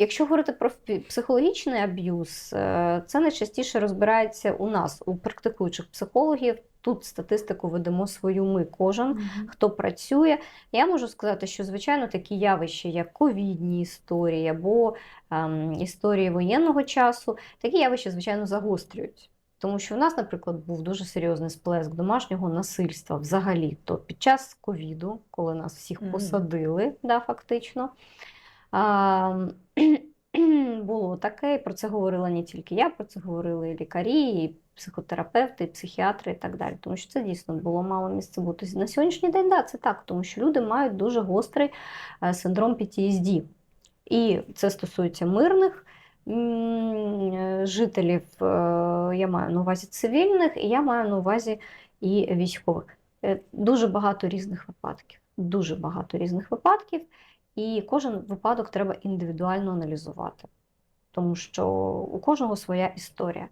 Якщо говорити про психологічний аб'юз, е, це найчастіше розбирається у нас, у практикуючих психологів. Тут статистику ведемо свою ми, кожен, хто працює. Я можу сказати, що звичайно такі явища, як ковідні історії або ем, історії воєнного часу, такі явища, звичайно, загострюють. Тому що в нас, наприклад, був дуже серйозний сплеск домашнього насильства взагалі. То під час ковіду, коли нас всіх Мгм. посадили, да, фактично. Було таке, і про це говорила не тільки я, про це говорили і лікарі, і психотерапевти, і психіатри, і так далі. Тому що це дійсно було мало місце бути. На сьогоднішній день, да, це так, тому що люди мають дуже гострий е, синдром PTSD. І це стосується мирних е, жителів, е, я маю на увазі цивільних, і я маю на увазі і військових. Дуже багато різних випадків. Дуже багато різних випадків, і кожен випадок треба індивідуально аналізувати, тому що у кожного своя історія.